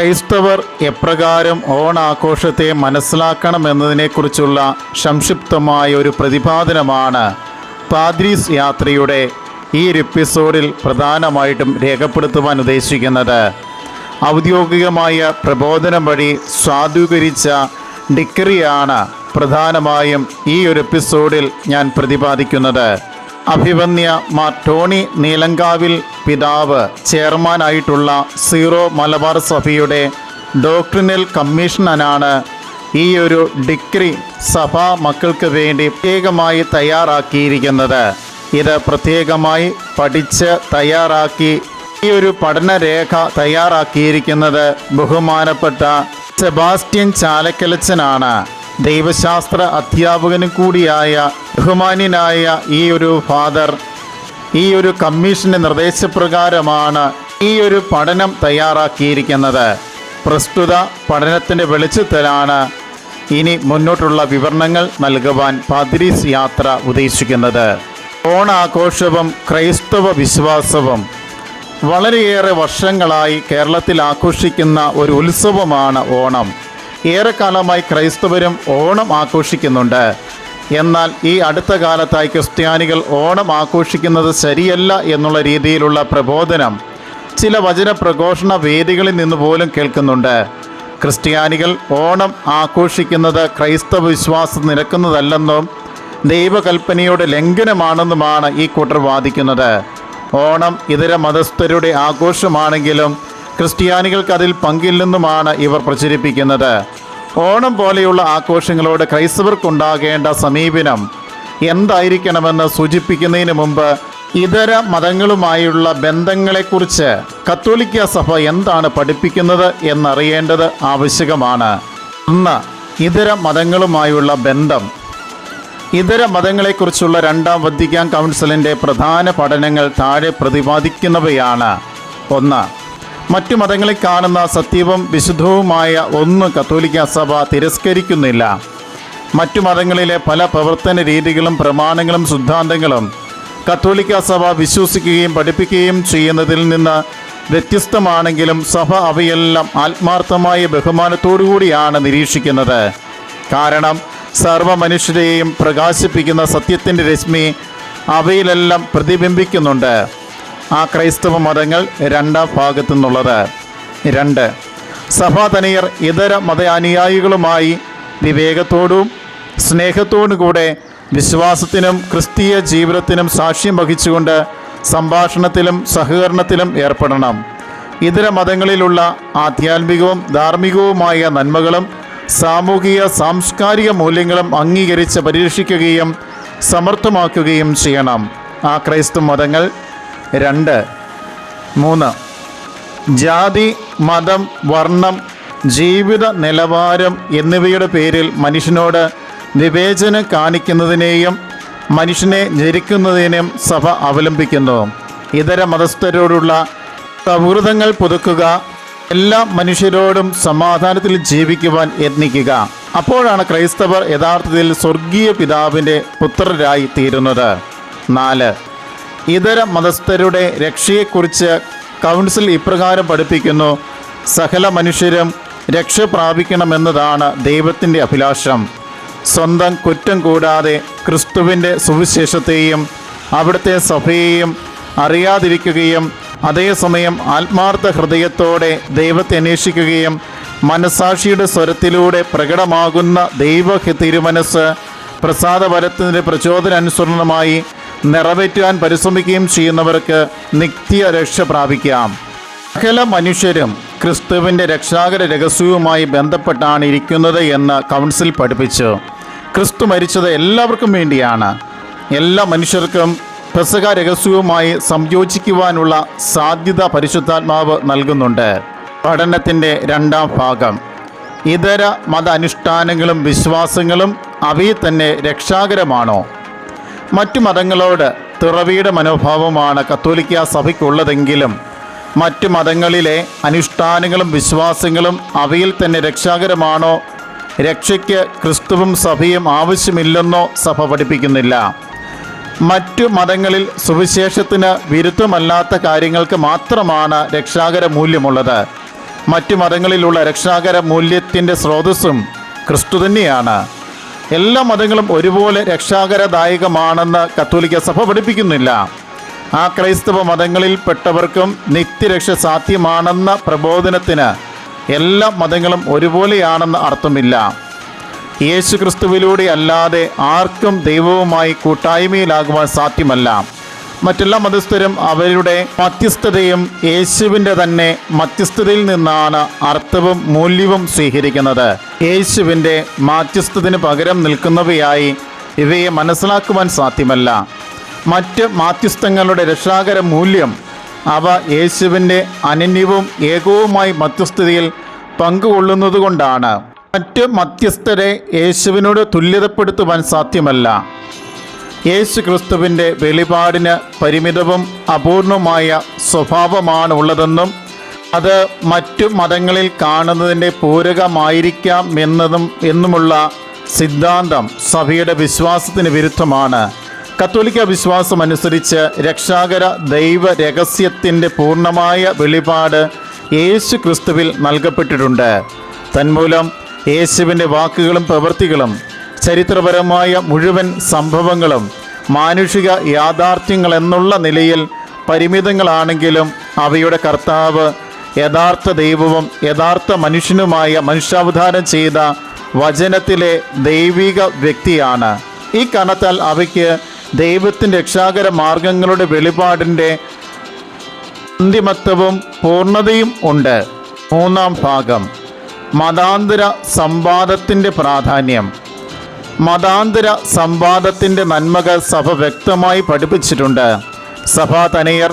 ക്രൈസ്തവർ എപ്രകാരം ഓണാഘോഷത്തെ മനസ്സിലാക്കണമെന്നതിനെക്കുറിച്ചുള്ള സംക്ഷിപ്തമായ ഒരു പ്രതിപാദനമാണ് പാദ്രീസ് യാത്രയുടെ ഈ ഒരു എപ്പിസോഡിൽ പ്രധാനമായിട്ടും രേഖപ്പെടുത്തുവാൻ ഉദ്ദേശിക്കുന്നത്. ഔദ്യോഗികമായ പ്രബോധനം വഴി സ്വാധീകരിച്ച ഡിക്രിയാണ് പ്രധാനമായും ഈ ഒരു എപ്പിസോഡിൽ ഞാൻ പ്രതിപാദിക്കുന്നത്. അഭിവന്യ മാ ടോണി നീലങ്കാവിൽ പിതാവ് ചെയർമാനായിട്ടുള്ള സീറോ മലബാർ സഭയുടെ ഡോക്ടറിനൽ കമ്മീഷണനാണ്. ഈ ഒരു ഡിഗ്രി സഭാ മക്കൾക്ക് വേണ്ടി പ്രത്യേകമായി തയ്യാറാക്കിയിരിക്കുന്നത്. ഇത് പ്രത്യേകമായി പഠിച്ച് തയ്യാറാക്കി ഈ ഒരു പഠനരേഖ തയ്യാറാക്കിയിരിക്കുന്നത് ബഹുമാനപ്പെട്ട സെബാസ്റ്റ്യൻ ചാലക്കലച്ചനാണ്. ദൈവശാസ്ത്ര അധ്യാപകനും കൂടിയായ ബഹുമാന്യനായ ഈ ഒരു ഫാദർ ഈ ഒരു കമ്മീഷന്റെ നിർദ്ദേശപ്രകാരമാണ് ഈ ഒരു പഠനം തയ്യാറാക്കിയിരിക്കുന്നത്. പ്രസ്തുത പഠനത്തിന്റെ വെളിച്ചത്തിലാണ് ഇനി മുന്നോട്ടുള്ള വിവരണങ്ങൾ നൽകുവാൻ പാദ്രീസ് യാത്ര ഉദ്ദേശിക്കുന്നത്. ഓണാഘോഷവും ക്രൈസ്തവ വിശ്വാസവും വളരെയേറെ വർഷങ്ങളായി കേരളത്തിൽ ആഘോഷിക്കുന്ന ഒരു ഉത്സവമാണ് ഓണം. ഏറെക്കാലമായി ക്രൈസ്തവരും ഓണം ആഘോഷിക്കുന്നുണ്ട്. എന്നാൽ ഈ അടുത്ത കാലത്തായി ക്രിസ്ത്യാനികൾ ഓണം ആഘോഷിക്കുന്നത് ശരിയല്ല എന്നുള്ള രീതിയിലുള്ള പ്രബോധനം ചില വചന പ്രഘോഷണ വേദികളിൽ നിന്ന് പോലും കേൾക്കുന്നുണ്ട്. ക്രിസ്ത്യാനികൾ ഓണം ആഘോഷിക്കുന്നത് ക്രൈസ്തവ വിശ്വാസം നിരക്കുന്നതല്ലെന്നും ദൈവകൽപ്പനയുടെ ലംഘനമാണെന്നുമാണ് ഈ കൂട്ടർ വാദിക്കുന്നത്. ഓണം ഇതര മതസ്ഥരുടെ ആഘോഷമാണെങ്കിലും ക്രിസ്ത്യാനികൾക്ക് അതിൽ പങ്കില്ലെന്നുമാണ് ഇവർ പ്രചരിപ്പിക്കുന്നത്. ഓണം പോലെയുള്ള ആഘോഷങ്ങളോട് ക്രൈസ്തവർക്കുണ്ടാകേണ്ട സമീപനം എന്തായിരിക്കണമെന്ന് സൂചിപ്പിക്കുന്നതിന് മുമ്പ് ഇതര മതങ്ങളുമായുള്ള ബന്ധങ്ങളെക്കുറിച്ച് കത്തോലിക്ക സഭ എന്താണ് പഠിപ്പിക്കുന്നത് എന്നറിയേണ്ടത് ആവശ്യകമാണ്. ഒന്ന് ഇതര മതങ്ങളുമായുള്ള ബന്ധം ഇതര മതങ്ങളെക്കുറിച്ചുള്ള രണ്ടാം വത്തിക്കാൻ കൗൺസിലിന്റെ പ്രധാന പഠനങ്ങൾ താഴെ പ്രതിപാദിക്കുന്നവയാണ്. ഒന്ന് മറ്റു മതങ്ങളിൽ കാണുന്ന സത്യവും വിശുദ്ധവുമായ ഒന്ന് കത്തോലിക്ക സഭ തിരസ്കരിക്കുന്നില്ല. മറ്റു മതങ്ങളിലെ പല പ്രവർത്തന രീതികളും പ്രമാണങ്ങളും സിദ്ധാന്തങ്ങളും കത്തോലിക്ക സഭ വിശ്വസിക്കുകയും പഠിപ്പിക്കുകയും ചെയ്യുന്നതിൽ നിന്ന് വ്യത്യസ്തമാണെങ്കിലും സഭ അവയെല്ലാം ആത്മാർത്ഥമായ ബഹുമാനത്തോടുകൂടിയാണ് നിരീക്ഷിക്കുന്നത്. കാരണം സർവ മനുഷ്യരെയും പ്രകാശിപ്പിക്കുന്ന സത്യത്തിന്റെ രശ്മി അവയിലെല്ലാം പ്രതിബിംബിക്കുന്നുണ്ട്. ആ ക്രൈസ്തവ മതങ്ങൾ രണ്ടാം ഭാഗത്തു നിന്നുള്ളത് രണ്ട് സഭാതനിയർ ഇതര മത അനുയായികളുമായി വിവേകത്തോടും സ്നേഹത്തോടും കൂടെ വിശ്വാസത്തിനും ക്രിസ്തീയ ജീവിതത്തിനും സാക്ഷ്യം വഹിച്ചുകൊണ്ട് സംഭാഷണത്തിലും സഹകരണത്തിലും ഏർപ്പെടണം. ഇതര മതങ്ങളിലുള്ള ആധ്യാത്മികവും ധാർമ്മികവുമായ നന്മകളും സാമൂഹിക സാംസ്കാരിക മൂല്യങ്ങളും അംഗീകരിച്ച് പരിരക്ഷിക്കുകയും സമർത്ഥമാക്കുകയും ചെയ്യണം. ആ ക്രൈസ്തവ മതങ്ങൾ രണ്ട് മൂന്ന്. ജാതി മതം വർണം ജീവിത നിലവാരം എന്നിവയുടെ പേരിൽ മനുഷ്യനോട് വിവേചനം കാണിക്കുന്നതിനെയും മനുഷ്യനെ ഞെരിക്കുന്നതിനും സഭ അവലംബിക്കുന്നു. ഇതര മതസ്ഥരോടുള്ള സൗഹൃദങ്ങൾ പുതുക്കുക എല്ലാ മനുഷ്യരോടും സമാധാനത്തിൽ ജീവിക്കുവാൻ യത്നിക്കുക. അപ്പോഴാണ് ക്രൈസ്തവർ യഥാർത്ഥത്തിൽ സ്വർഗീയ പിതാവിന്റെ പുത്രരായി തീരുന്നത്. നാല് ഇതര മതസ്ഥരുടെ രക്ഷയെക്കുറിച്ച് കൗൺസിൽ ഇപ്രകാരം പഠിപ്പിക്കുന്നു. സകല മനുഷ്യരും രക്ഷ പ്രാപിക്കണമെന്നതാണ് ദൈവത്തിന്റെ അഭിലാഷം. സ്വന്തം കുറ്റം കൂടാതെ ക്രിസ്തുവിന്റെ സുവിശേഷത്തെയും അവിടുത്തെ സഭയെയും അറിയാതിരിക്കുകയും അതേസമയം ആത്മാർത്ഥ ഹൃദയത്തോടെ ദൈവത്തെ അന്വേഷിക്കുകയും മനസാക്ഷിയുടെ സ്വരത്തിലൂടെ പ്രകടമാകുന്ന ദൈവ തിരുമനസ് പ്രസാദപരത്തിന്റെ പ്രചോദനാനുസരണമായി നിറവേറ്റാൻ പരിശ്രമിക്കുകയും ചെയ്യുന്നവർക്ക് നിത്യ രക്ഷ പ്രാപിക്കാം. സകല മനുഷ്യരും ക്രിസ്തുവിന്റെ രക്ഷാകര രഹസ്യവുമായി ബന്ധപ്പെട്ടാണ് ഇരിക്കുന്നത് എന്ന് കൗൺസിൽ പഠിപ്പിച്ചു. ക്രിസ്തു മരിച്ചത് എല്ലാവർക്കും വേണ്ടിയാണ്. എല്ലാ മനുഷ്യർക്കും പെസക രഹസ്യവുമായി സംയോജിക്കുവാനുള്ള സാധ്യത പരിശുദ്ധാത്മാവ് നൽകുന്നുണ്ട്. പഠനത്തിന്റെ രണ്ടാം ഭാഗം. ഇതര മത അനുഷ്ഠാനങ്ങളും വിശ്വാസങ്ങളും അവയിൽ തന്നെ രക്ഷാകരമാണോ? മറ്റു മതങ്ങളോട് തുറവിയുടെ മനോഭാവമാണ് കത്തോലിക്ക സഭയ്ക്കുള്ളതെങ്കിലും മറ്റു മതങ്ങളിലെ അനുഷ്ഠാനങ്ങളും വിശ്വാസങ്ങളും അവയിൽ തന്നെ രക്ഷാകരമാണോ? രക്ഷയ്ക്ക് ക്രിസ്തുവും സഭയും ആവശ്യമില്ലെന്നോ സഭ പഠിപ്പിക്കുന്നില്ല. മറ്റു മതങ്ങളിൽ സുവിശേഷത്തിന് വിരുദ്ധമല്ലാത്ത കാര്യങ്ങൾക്ക് മാത്രമാണ് രക്ഷാകര മൂല്യമുള്ളത് മറ്റു മതങ്ങളിലുള്ള രക്ഷാകര മൂല്യത്തിന്റെ സ്രോതസ്സും ക്രിസ്തു തന്നെയാണ്. എല്ലാ മതങ്ങളും ഒരുപോലെ രക്ഷാകരദായകമാണെന്ന് കത്തോലിക്ക സഭ പഠിപ്പിക്കുന്നില്ല. ആ ക്രൈസ്തവ മതങ്ങളിൽപ്പെട്ടവർക്കും നിത്യരക്ഷ സാധ്യമാണെന്ന പ്രബോധനത്തിന് എല്ലാ മതങ്ങളും ഒരുപോലെയാണെന്ന് അർത്ഥമില്ല. യേശു ക്രിസ്തുവിലൂടെ അല്ലാതെ ആർക്കും ദൈവവുമായി കൂട്ടായ്മയിലാകുവാൻ സാധ്യമല്ല. മറ്റെല്ലാ മതസ്ഥരും അവരുടെ മധ്യസ്ഥതയും യേശുവിന്റെ തന്നെ മധ്യസ്ഥതയിൽ നിന്നാണ് അർത്ഥവും മൂല്യവും സ്വീകരിക്കുന്നത്. യേശുവിന്റെ മാധ്യസ്ഥത്തിന് പകരം നിൽക്കുന്നവയായി ഇവയെ മനസ്സിലാക്കുവാൻ സാധ്യമല്ല. മറ്റ് മാധ്യസ്ഥങ്ങളുടെ രക്ഷാകര മൂല്യം അവ യേശുവിന്റെ അനന്യവും ഏകവുമായി മധ്യസ്ഥതയിൽ പങ്കുകൊള്ളുന്നതുകൊണ്ടാണ്. മറ്റ് മധ്യസ്ഥരെ യേശുവിനോട് തുല്യതപ്പെടുത്തുവാൻ സാധ്യമല്ല. യേശു ക്രിസ്തുവിന്റെ വെളിപാടിന് പരിമിതവും അപൂർണമായ സ്വഭാവമാണ് ഉള്ളതെന്നും അത് മറ്റു മതങ്ങളിൽ കാണുന്നതിന്റെ പൂരകമായിരിക്കാം എന്നതും എന്നുമുള്ള സിദ്ധാന്തം സഭയുടെ വിശ്വാസത്തിന് വിരുദ്ധമാണ്. കത്തോലിക്ക വിശ്വാസം അനുസരിച്ച് രക്ഷാകര ദൈവ രഹസ്യത്തിന്റെ പൂർണമായ വെളിപാട് യേശു ക്രിസ്തുവിൽ നൽകപ്പെട്ടിട്ടുണ്ട്. തന്മൂലം യേശുവിന്റെ വാക്കുകളും പ്രവൃത്തികളും ചരിത്രപരമായ മുഴുവൻ സംഭവങ്ങളും മാനുഷിക യാഥാർത്ഥ്യങ്ങൾ എന്നുള്ള നിലയിൽ പരിമിതങ്ങളാണെങ്കിലും അവയുടെ കർത്താവ് യഥാർത്ഥ ദൈവവും യഥാർത്ഥ മനുഷ്യനുമായ മനുഷ്യാവതാരം ചെയ്ത വചനത്തിലെ ദൈവിക വ്യക്തിയാണ്. ഈ കാരണത്താൽ അവയ്ക്ക് ദൈവത്തിന്റെ രക്ഷാകര മാർഗങ്ങളുടെ വെളിപാടിന്റെ അന്തിമത്വവും പൂർണതയും ഉണ്ട്. മൂന്നാം ഭാഗം. മതാന്തര സംവാദത്തിന്റെ പ്രാധാന്യം. മതാന്തര സംവാദത്തിന്റെ നന്മകൾ സഭ വ്യക്തമായി പഠിപ്പിച്ചിട്ടുണ്ട്. സഭാ തനയർ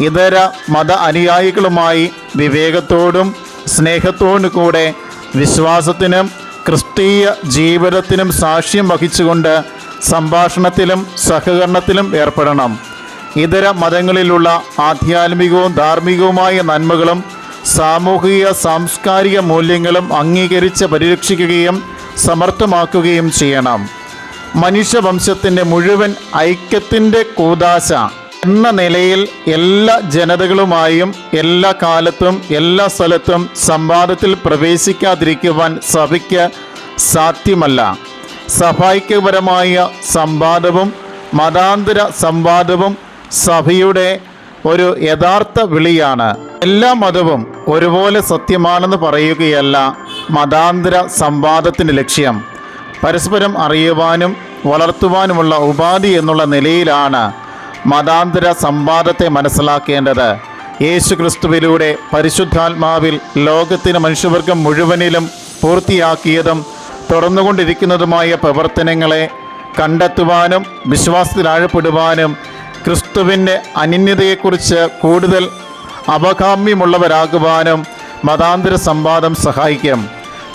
ഇതര മത അനുയായികളുമായി വിവേകത്തോടും സ്നേഹത്തോടും കൂടെ വിശ്വാസത്തിനും ക്രിസ്തീയ ജീവിതത്തിനും സാക്ഷ്യം വഹിച്ചുകൊണ്ട് സംഭാഷണത്തിലും സഹകരണത്തിലും ഏർപ്പെടണം. ഇതര മതങ്ങളിലുള്ള ആധ്യാത്മികവും ധാർമ്മികവുമായ നന്മകളും സാമൂഹിക സാംസ്കാരിക മൂല്യങ്ങളും അംഗീകരിച്ച് പരിരക്ഷിക്കുകയും സമർത്ഥമാക്കുകയും ചെയ്യണം. മനുഷ്യവംശത്തിന്റെ മുഴുവൻ ഐക്യത്തിന്റെ കൂതാശ എന്ന നിലയിൽ എല്ലാ ജനതകളുമായും എല്ലാ കാലത്തും എല്ലാ സ്ഥലത്തും സംവാദത്തിൽ പ്രവേശിക്കാതിരിക്കുവാൻ സഭയ്ക്ക് സാധ്യമല്ല. സഹായിക്കപരമായ സംവാദവും മതാന്തര സംവാദവും സഭയുടെ ഒരു യഥാർത്ഥ വിളിയാണ്. എല്ലാ മതവും ഒരുപോലെ സത്യമാണെന്ന് പറയുകയല്ല. മതാന്തര സംവാദത്തിന്റെ ലക്ഷ്യം. പരസ്പരം അറിയുവാനും വളർത്തുവാനുമുള്ള ഉപാധി എന്നുള്ള നിലയിലാണ് മതാന്തര സംവാദത്തെ മനസ്സിലാക്കേണ്ടത്. യേശു ക്രിസ്തുവിലൂടെ പരിശുദ്ധാത്മാവിൽ ലോകത്തിന് മനുഷ്യവർഗം മുഴുവനിലും പൂർത്തിയാക്കിയതും തുടർന്നുകൊണ്ടിരിക്കുന്നതുമായ പ്രവർത്തനങ്ങളെ കണ്ടെത്തുവാനും വിശ്വാസത്തിലാഴപ്പെടുവാനും ക്രിസ്തുവിന്റെ അനന്യതയെക്കുറിച്ച് കൂടുതൽ അപകാമ്യമുള്ളവരാകുവാനും മതാന്തര സംവാദം സഹായിക്കും.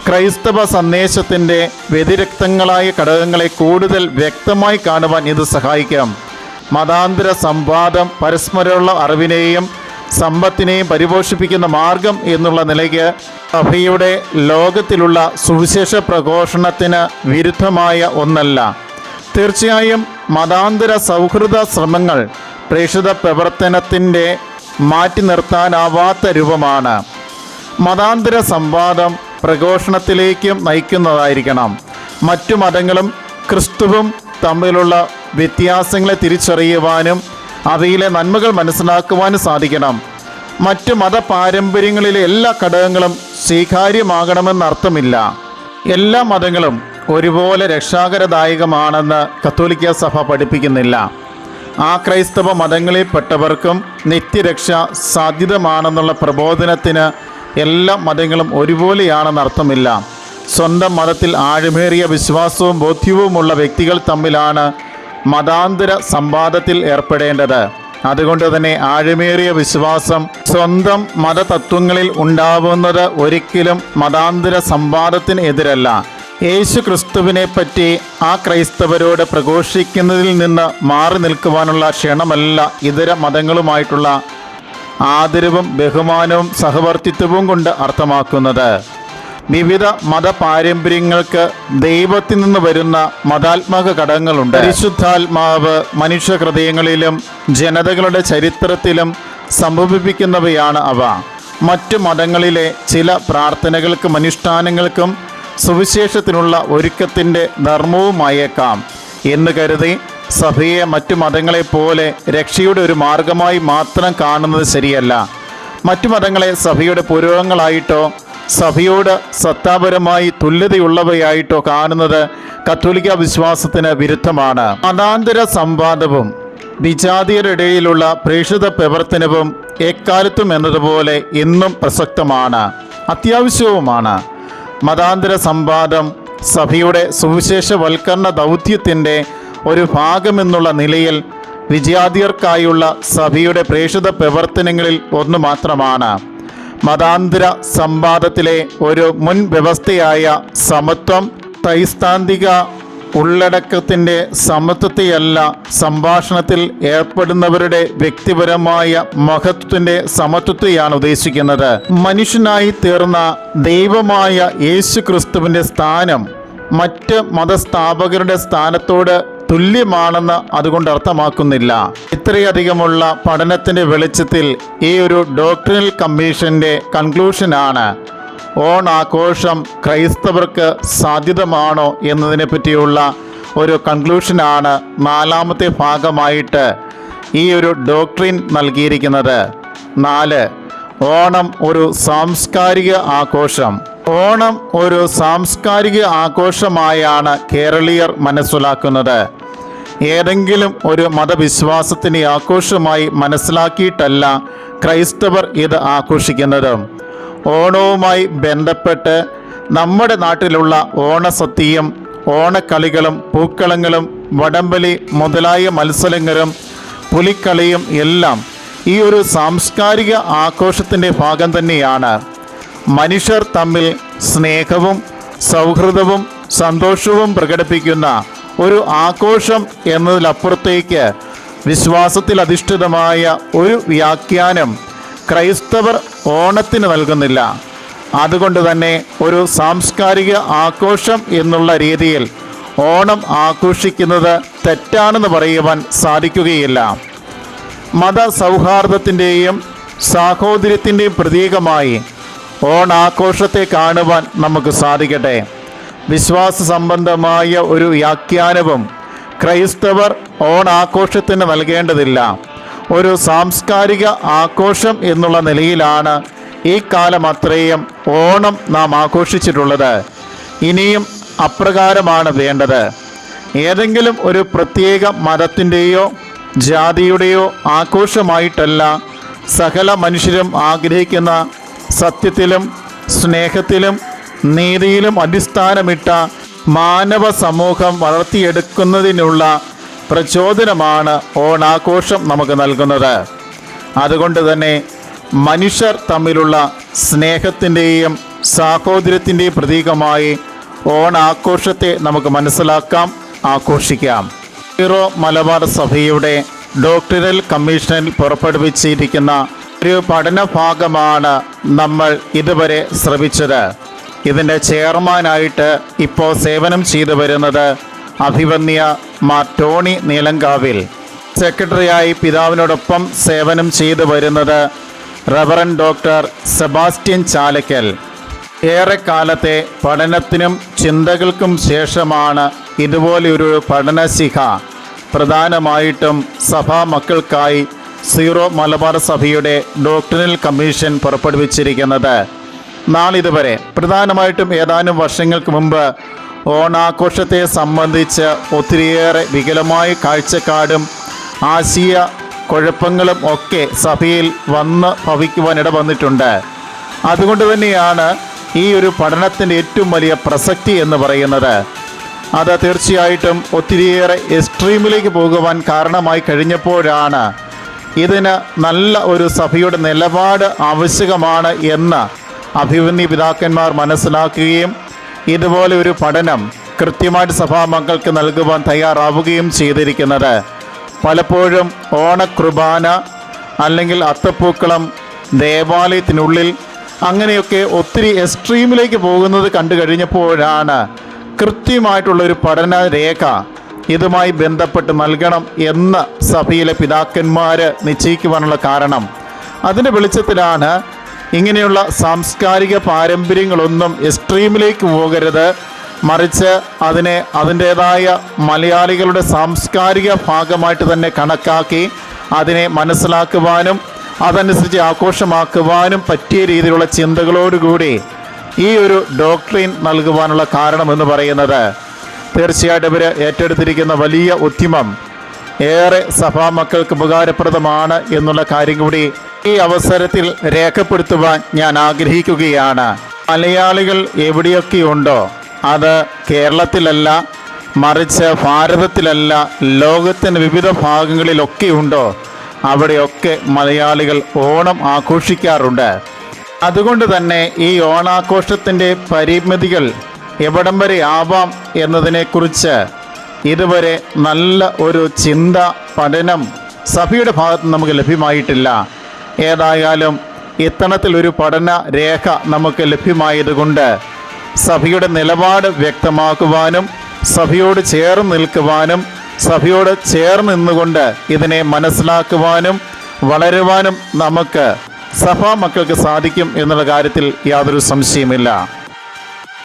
ക്രൈസ്തവ സന്ദേശത്തിന്റെ വ്യതിരക്തങ്ങളായ ഘടകങ്ങളെ കൂടുതൽ വ്യക്തമായി കാണുവാൻ ഇത് സഹായിക്കാം. മതാന്തര സംവാദം പരസ്പരമുള്ള അറിവിനെയും സമ്പത്തിനെയും പരിപോഷിപ്പിക്കുന്ന മാർഗം എന്നുള്ള നിലയ്ക്ക് സഭയുടെ ലോകത്തിലുള്ള സുവിശേഷ പ്രഘോഷണത്തിന് വിരുദ്ധമായ ഒന്നല്ല. തീർച്ചയായും മതാന്തര സൗഹൃദ ശ്രമങ്ങൾ പ്രേക്ഷിത പ്രവർത്തനത്തിന്റെ മാറ്റി നിർത്താനാവാത്ത രൂപമാണ്. മതാന്തര സംവാദം പ്രഘോഷണത്തിലേക്കും നയിക്കുന്നതായിരിക്കണം. മറ്റു മതങ്ങളും ക്രിസ്തുവും തമ്മിലുള്ള വ്യത്യാസങ്ങളെ തിരിച്ചറിയുവാനും അവയിലെ നന്മകൾ മനസ്സിലാക്കുവാനും സാധിക്കണം. മറ്റു മത പാരമ്പര്യങ്ങളിലെ എല്ലാ ഘടകങ്ങളും സ്വീകാര്യമാകണമെന്നർത്ഥമില്ല എല്ലാ മതങ്ങളും ഒരുപോലെ രക്ഷാകരദായകമാണെന്ന് കത്തോലിക്ക സഭ പഠിപ്പിക്കുന്നില്ല. ആ ക്രൈസ്തവ മതങ്ങളിൽപ്പെട്ടവർക്കും നിത്യരക്ഷ സാധ്യതമാണെന്നുള്ള പ്രബോധനത്തിന് എല്ലാ മതങ്ങളും ഒരുപോലെയാണെന്ന് അർത്ഥമില്ല. സ്വന്തം മതത്തിൽ ആഴമേറിയ വിശ്വാസവും ബോധ്യവുമുള്ള വ്യക്തികൾ തമ്മിലാണ് മതാന്തര സംവാദത്തിൽ ഏർപ്പെടേണ്ടത്. അതുകൊണ്ട് തന്നെ ആഴമേറിയ വിശ്വാസം സ്വന്തം മതതത്വങ്ങളിൽ ഉണ്ടാവുന്നത് ഒരിക്കലും മതാന്തര സംവാദത്തിന് എതിരല്ല. യേശു ക്രിസ്തുവിനെ പറ്റി ആ ക്രൈസ്തവരോട് പ്രഘോഷിക്കുന്നതിൽ നിന്ന് മാറി നിൽക്കുവാനുള്ള ക്ഷണമല്ല ഇതര മതങ്ങളുമായിട്ടുള്ള ആദരവും ബഹുമാനവും സഹവർത്തിത്വവും കൊണ്ട് അർത്ഥമാക്കുന്നത്. വിവിധ മത പാരമ്പര്യങ്ങൾക്ക് ദൈവത്തിൽ നിന്ന് വരുന്ന മതാത്മക ഘടകങ്ങളുണ്ട്. പരിശുദ്ധാത്മാവ് മനുഷ്യ ഹൃദയങ്ങളിലും ജനതകളുടെ ചരിത്രത്തിലും സംഭവിപ്പിക്കുന്നവയാണ് അവ. മറ്റു മതങ്ങളിലെ ചില പ്രാർത്ഥനകൾക്കും അനുഷ്ഠാനങ്ങൾക്കും സുവിശേഷത്തിനുള്ള ഒരുക്കത്തിന്റെ ധർമ്മവുമായേക്കാം എന്ന് കരുതി സഭയെ മറ്റു മതങ്ങളെപ്പോലെ രക്ഷയുടെ ഒരു മാർഗമായി മാത്രം കാണുന്നത് ശരിയല്ല. മറ്റു മതങ്ങളെ സഭയുടെ പുരോഗങ്ങളായിട്ടോ സഭയോട് സത്താപരമായി തുല്യതയുള്ളവയായിട്ടോ കാണുന്നത് കത്തോലിക്ക വിശ്വാസത്തിന് വിരുദ്ധമാണ്. മതാന്തര സംവാദവും വിജാതിയരുടെ ഇടയിലുള്ള പ്രേക്ഷിത പ്രവർത്തനവും എക്കാലത്തും എന്നതുപോലെ ഇന്നും പ്രസക്തമാണ് അത്യാവശ്യവുമാണ്. മതാന്തര സംവാദം സഭയുടെ സുവിശേഷവൽക്കരണ ദൗത്യത്തിന്റെ ഒരു ഭാഗമെന്നുള്ള നിലയിൽ വിജയാദിയർക്കായുള്ള സഭയുടെ പ്രേക്ഷിത പ്രവർത്തനങ്ങളിൽ ഒന്ന് മാത്രമാണ്. മതാന്തര സംവാദത്തിലെ ഒരു മുൻ വ്യവസ്ഥയായ സമത്വം തൈസ്താന്തിക ഉള്ളടക്കത്തിന്റെ സമത്വത്തെയല്ല സംഭാഷണത്തിൽ ഏർപ്പെടുന്നവരുടെ വ്യക്തിപരമായ മഹത്വത്തിന്റെ സമത്വത്തെയാണ് ഉദ്ദേശിക്കുന്നത്. മനുഷ്യനായി തീർന്ന ദൈവമായ യേശു ക്രിസ്തുവിന്റെ സ്ഥാനം മറ്റ് മതസ്ഥാപകരുടെ സ്ഥാനത്തോട് തുല്യമാണെന്ന് അതുകൊണ്ട് അർത്ഥമാക്കുന്നില്ല. ഇത്രയധികമുള്ള പഠനത്തിന്റെ വെളിച്ചത്തിൽ ഈ ഒരു ഡോക്ടറിനൽ കമ്മീഷന്റെ കൺക്ലൂഷനാണ് ഓൺ ആഘോഷം ക്രൈസ്തവർക്ക് സാധ്യതമാണോ എന്നതിനെ പറ്റിയുള്ള ഒരു കൺക്ലൂഷനാണ് നാലാമത്തെ ഭാഗമായിട്ട് ഈ ഒരു ഡോക്ട്രിൻ നൽകിയിരിക്കുന്നത്. നാല് ഓണം ഒരു സാംസ്കാരിക ആഘോഷം. ഓണം ഒരു സാംസ്കാരിക ആഘോഷമായാണ് കേരളീയർ മനസ്സിലാക്കുന്നത്. ഏതെങ്കിലും ഒരു മതവിശ്വാസത്തിനെ ആഘോഷമായി മനസ്സിലാക്കിയിട്ടല്ല ക്രൈസ്തവർ ഇത് ആഘോഷിക്കുന്നത്. ഓണവുമായി ബന്ധപ്പെട്ട് നമ്മുടെ നാട്ടിലുള്ള ഓണസത്യം ഓണക്കളികളും പൂക്കളങ്ങളും വടംവലി മുതലായ മത്സരങ്ങളും പുലിക്കളിയും എല്ലാം ഈ ഒരു സാംസ്കാരിക ആഘോഷത്തിന്റെ ഭാഗം തന്നെയാണ്. മനുഷ്യർ തമ്മിൽ സ്നേഹവും സൗഹൃദവും സന്തോഷവും പ്രകടിപ്പിക്കുന്ന ഒരു ആഘോഷം എന്നതിലപ്പുറത്തേക്ക് വിശ്വാസത്തിൽ അധിഷ്ഠിതമായ ഒരു വ്യാഖ്യാനം ക്രൈസ്തവർ ഓണത്തിന് നൽകുന്നില്ല. അതുകൊണ്ട് തന്നെ ഒരു സാംസ്കാരിക ആഘോഷം എന്നുള്ള രീതിയിൽ ഓണം ആഘോഷിക്കുന്നത് തെറ്റാണെന്ന് പറയുവാൻ സാധിക്കുകയില്ല. മത സൗഹാർദ്ദത്തിന്റെയും സാഹോദര്യത്തിന്റെയും പ്രതീകമായി ഓണാഘോഷത്തെ കാണുവാൻ നമുക്ക് സാധിക്കട്ടെ. വിശ്വാസ സംബന്ധമായ ഒരു വ്യാഖ്യാനവും ക്രൈസ്തവർ ഓണാഘോഷത്തിന് നൽകേണ്ടതില്ല. ഒരു സാംസ്കാരിക ആഘോഷം എന്നുള്ള നിലയിലാണ് ഈ കാലം അത്രയും ഓണം നാം ആഘോഷിച്ചിട്ടുള്ളത്. ഇനിയും അപ്രകാരമാണ് വേണ്ടത്. ഏതെങ്കിലും ഒരു പ്രത്യേക മതത്തിന്റെയോ ജാതിയുടെയോ ആഘോഷമായിട്ടല്ല സകല മനുഷ്യരും ആഗ്രഹിക്കുന്ന സത്യത്തിലും സ്നേഹത്തിലും നീതിയിലും അടിസ്ഥാനമിട്ട മാനവ സമൂഹം വളർത്തിയെടുക്കുന്നതിനുള്ള പ്രചോദനമാണ് ഓണാഘോഷം നമുക്ക് നൽകുന്നത്. അതുകൊണ്ട് തന്നെ മനുഷ്യർ തമ്മിലുള്ള സ്നേഹത്തിന്റെയും സാഹോദര്യത്തിന്റെയും പ്രതീകമായി ഓണാഘോഷത്തെ നമുക്ക് മനസ്സിലാക്കാം ആഘോഷിക്കാം. ഹീറോ മലബാർ സഭയുടെ ഡോക്ടറൽ കമ്മീഷനിൽ പുറപ്പെടുവിച്ചിരിക്കുന്ന ഒരു പഠന ഭാഗമാണ് നമ്മൾ ഇതുവരെ ശ്രമിച്ചത്. ഇതിന്റെ ചെയർമാനായിട്ട് ഇപ്പോൾ സേവനം ചെയ്തു വരുന്നത് അഭിവന്യ മാ ടോണി നീലങ്കാവിൽ. സെക്രട്ടറിയായി പിതാവിനോടൊപ്പം സേവനം ചെയ്തു വരുന്നത് റവറൻ ഡോക്ടർ സെബാസ്റ്റ്യൻ ചാലക്കൽ. ഏറെക്കാലത്തെ പഠനത്തിനും ചിന്തകൾക്കും ശേഷമാണ് ഇതുപോലെയൊരു പഠനശിഖ. പ്രധാനമായിട്ടും സഭാ മക്കൾക്കായി സീറോ മലബാർ സഭയുടെ ഡോക്ടറൽ കമ്മീഷൻ പുറപ്പെടുവിച്ചിരിക്കുന്നത്. നാളിതുവരെ പ്രധാനമായിട്ടും ഏതാനും വർഷങ്ങൾക്ക് മുമ്പ് ഓണാഘോഷത്തെ സംബന്ധിച്ച് ഒത്തിരിയേറെ വികലമായ കാഴ്ചക്കാടും ആശയ കുഴപ്പങ്ങളും ഒക്കെ സഭയിൽ വന്ന് ഭവിക്കുവാനിട വന്നിട്ടുണ്ട് അതുകൊണ്ട് തന്നെയാണ് ഈ ഒരു പഠനത്തിന്റെ ഏറ്റവും വലിയ പ്രസക്തി എന്ന് പറയുന്നത്. അത് തീർച്ചയായിട്ടും ഒത്തിരിയേറെ എക്സ്ട്രീമിലേക്ക് പോകുവാൻ കാരണമായി കഴിഞ്ഞപ്പോഴാണ് ഇതിന് നല്ല ഒരു സഭയുടെ നിലപാട് ആവശ്യകമാണ് എന്ന് അഭിമന്യ പിതാക്കന്മാർ മനസ്സിലാക്കുകയും ഇതുപോലെ ഒരു പഠനം കൃത്യമായിട്ട് സഭാ മക്കൾക്ക് നൽകുവാൻ തയ്യാറാവുകയും ചെയ്തിരിക്കുന്നത്. പലപ്പോഴും ഓണക്കുർബാന അല്ലെങ്കിൽ അത്തപ്പൂക്കളം ദേവാലയത്തിനുള്ളിൽ അങ്ങനെയൊക്കെ ഒത്തിരി എക്സ്ട്രീമിലേക്ക് പോകുന്നത് കണ്ടു കഴിഞ്ഞപ്പോഴാണ് കൃത്യമായിട്ടുള്ളൊരു പഠന രേഖ ഇതുമായി ബന്ധപ്പെട്ട് നൽകണം എന്ന് സഭയിലെ പിതാക്കന്മാർ നിശ്ചയിക്കുവാനുള്ള കാരണം. അതിന്റെ വെളിച്ചത്തിലാണ് ഇങ്ങനെയുള്ള സാംസ്കാരിക പാരമ്പര്യങ്ങളൊന്നും എക്സ്ട്രീമിലേക്ക് പോകരുത്. മറിച്ച് അതിനെ അതിന്റേതായ മലയാളികളുടെ സാംസ്കാരിക ഭാഗമായിട്ട് തന്നെ കണക്കാക്കി അതിനെ മനസ്സിലാക്കുവാനും അതനുസരിച്ച് ആഘോഷമാക്കുവാനും പറ്റിയ രീതിയിലുള്ള ചിന്തകളോടുകൂടി ഈ ഒരു ഡോക്ട്രീൻ നൽകുവാനുള്ള കാരണമെന്ന് പറയുന്നത്. തീർച്ചയായിട്ടും ഇവർ ഏറ്റെടുത്തിരിക്കുന്ന വലിയ ഉദ്യമം ഏറെ സഭാ മക്കൾക്ക് ഉപകാരപ്രദമാണ് എന്നുള്ള കാര്യം കൂടി ഈ അവസരത്തിൽ രേഖപ്പെടുത്തുവാൻ ഞാൻ ആഗ്രഹിക്കുകയാണ്. മലയാളികൾ എവിടെയൊക്കെയുണ്ടോ അത് കേരളത്തിലല്ല മറിച്ച് ഭാരതത്തിലല്ല ലോകത്തിന്റെ വിവിധ ഭാഗങ്ങളിലൊക്കെ ഉണ്ടോ അവിടെയൊക്കെ മലയാളികൾ ഓണം ആഘോഷിക്കാറുണ്ട്. അതുകൊണ്ട് തന്നെ ഈ ഓണാഘോഷത്തിന്റെ പരിമിതികൾ എവിടം വരെ ആവാം എന്നതിനെക്കുറിച്ച് ഇതുവരെ നല്ല ഒരു ചിന്ത പഠനം സഭയുടെ ഭാഗത്ത് നമുക്ക് ലഭ്യമായിട്ടില്ല. ഏതായാലും ഇത്തരത്തിലൊരു പഠന രേഖ നമുക്ക് ലഭ്യമായതുകൊണ്ട് സഭയുടെ നിലപാട് വ്യക്തമാക്കുവാനും സഭയോട് ചേർന്ന് നിൽക്കുവാനും സഭയോട് ചേർന്ന് നിന്നുകൊണ്ട് ഇതിനെ മനസ്സിലാക്കുവാനും വളരുവാനും നമുക്ക് സഭാ മക്കൾക്ക് സാധിക്കും എന്നുള്ള കാര്യത്തിൽ യാതൊരു സംശയമില്ല